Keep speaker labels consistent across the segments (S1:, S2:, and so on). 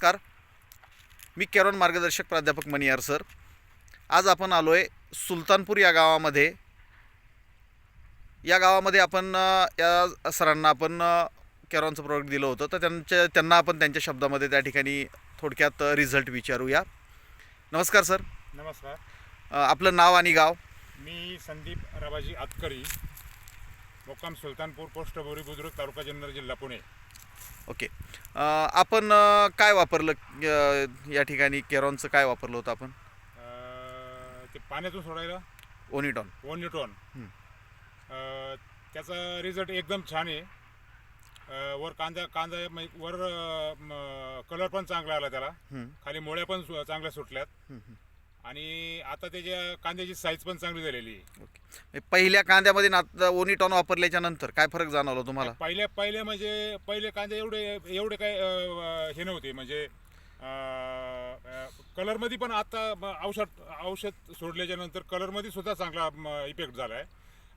S1: नमस्कार. मी केरॉन मार्गदर्शक प्राध्यापक मनियार सर. आज आपण आलो आहे सुलतानपूर या गावामध्ये. या गावामध्ये आपण या सरांना आपण केरॉनचं प्रोडक्ट दिलं होतं. तर त्यांच्या त्यांना आपण त्यांच्या शब्दामध्ये त्या ठिकाणी थोडक्यात रिझल्ट विचारूया. नमस्कार सर.
S2: नमस्कार.
S1: आपलं नाव आणि गाव?
S2: मी संदीप रबाजी आतकरी मुक्काम सुलतानपूर पोस्ट बोरी बुद्रुक तालुका जुन्नर जिल्हा पुणे.
S1: ओके. आपण काय वापरलं या ठिकाणी केरॉनचं काय वापरलं होतं आपण?
S2: ते पाण्यातून सोडायला?
S1: ओनिटॉन.
S2: अं, त्याचा रिझल्ट एकदम छान आहे. वर कांदा कांदा म्हणजे वर कलर पण चांगला आला त्याला. खाली मुळ्या पण चांगल्या सुटल्यात. आणि आता त्याच्या कांद्याची साईज पण चांगली झालेली आहे.
S1: ओके. पहिल्या कांद्यामध्ये ना ओनिटॉन वापरल्याच्या नंतर काय फरक जाणवला तुम्हाला?
S2: पहिले पहिले म्हणजे पहिले कांदे एवढे एवढे काय अं, हे नव्हते. म्हणजे कलरमध्ये पण आता म- औषध औषध सोडल्याच्या नंतर कलरमध्ये सुद्धा चांगला इफेक्ट झाला आहे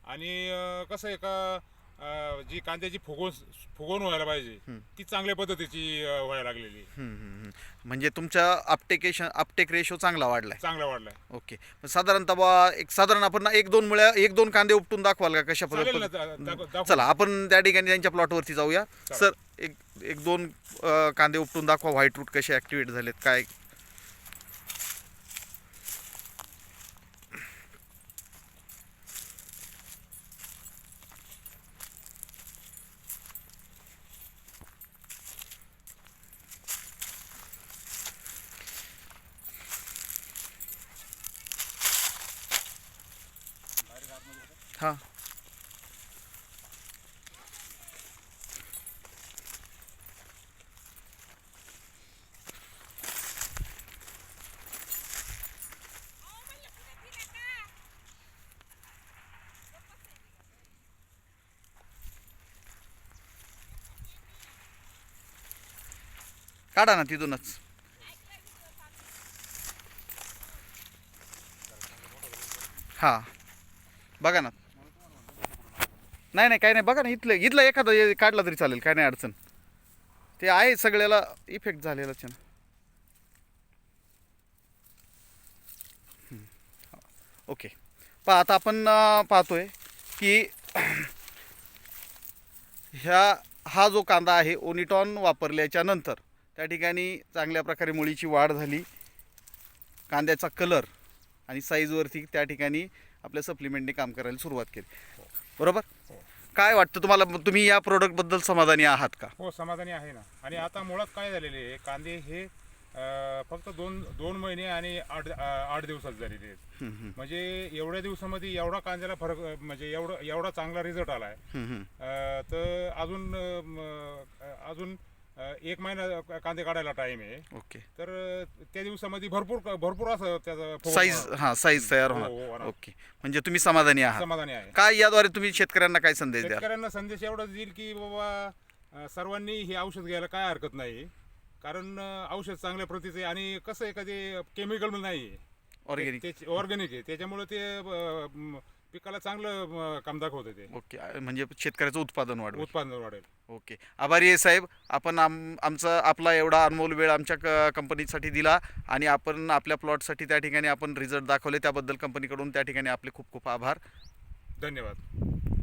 S2: आणि अं, कसं आहे का अं, जी कांद्याची फुगवून फुगवून व्हायला पाहिजे. ती चांगल्या पद्धतीची अं, व्हायला लागलेली आहे.
S1: हम्म, हम्म, हम्म. म्हणजे तुमच्या अपटेकेशन अपटेक रेशो चांगला वाढलाय
S2: चांगला वाढलाय
S1: ओके साधारणतः एक साधारण आपण ना एक दोन मुळ्या एक दोन कांदे उपटून दाखवाल का कशा
S2: चालेल ना दा- दाखवू.
S1: चला आपण त्या ठिकाणी त्यांच्या प्लॉटवरती जाऊया सर एक एक दोन अ, कांदे उपटून दाखवा व्हाईट रूट कसे ॲक्टिवेट झालेत काय हां. काढा ना तिथूनच. हां. बघा ना. नाही नाही काही नाही. बघा ना इथलं इथलं एखादं काढलं काढला तरी चालेल काय नाही अडचण. ते आहे सगळ्याला इफेक्ट झालेला छान ओके पहा आता आपण पाहतोय की ह्या हा जो कांदा आहे ओनिटॉन वापरल्याच्या नंतर त्या ठिकाणी चांगल्या प्रकारे मुळीची वाढ झाली. कांद्याचा कलर आणि साईजवरती त्या ठिकाणी आपल्या सप्लिमेंटने काम करायला सुरुवात केली. बरोबर? काय वाटतं तुम्हाला? तुम्ही या प्रोडक्टबद्दल समाधानी आहात का?
S2: हो समाधानी आहे ना. आणि आता मुळात काय झालेले आहे? कांदे हे अं, फक्त दोन दोन महिने आणि आठ अं, आठ दिवसात झालेले आहेत. म्हणजे एवढ्या दिवसामध्ये एवढा कांद्याला फरक अं, म्हणजे एवढा एवढा चांगला रिझल्ट आला आहे
S1: हम्म.
S2: तर अजून अं, म, अजून अं, एक महिना कांदे काढायला टाइम आहे.
S1: ओके.
S2: तर अं, त्या दिवसामध्ये भरपूर भरपूर असं त्याचं फुगवण
S1: साईज. हां साईज तयार
S2: हो, हो,
S1: होणार.
S2: होणार.
S1: ओके. म्हणजे तुम्ही समाधानी आहात.
S2: समाधानी आहे.
S1: काय याद्वारे तुम्ही शेतकऱ्यांना काय संदेश द्याल?
S2: शेतकऱ्यांना संदेश एवढाच देईल की बाबा अं, सर्वांनी हे औषध घ्यायला काय हरकत नाही. कारण अं, औषध चांगल्या प्रतीचं आहे आणि कसं आहे. का ते केमिकल नाही
S1: ऑर्गॅनिक
S2: ऑर्गॅनिक आहे. त्याच्यामुळे ते अं, म, पिकाला चांगलं काम दाखवतं ते.
S1: ओके. म्हणजे शेतकऱ्याचं उत्पादन वाढवेल.
S2: उत्पादन वाढेल.
S1: ओके. आभारी आहे साहेब. आपण आम आमचा आपला एवढा अनमोल वेळ आमच्या क कंपनीसाठी दिला आणि आपण आपल्या प्लॉटसाठी त्या ठिकाणी आपण रिझल्ट दाखवले. त्याबद्दल कंपनीकडून त्या ठिकाणी आपले खूप खूप आभार.
S2: धन्यवाद.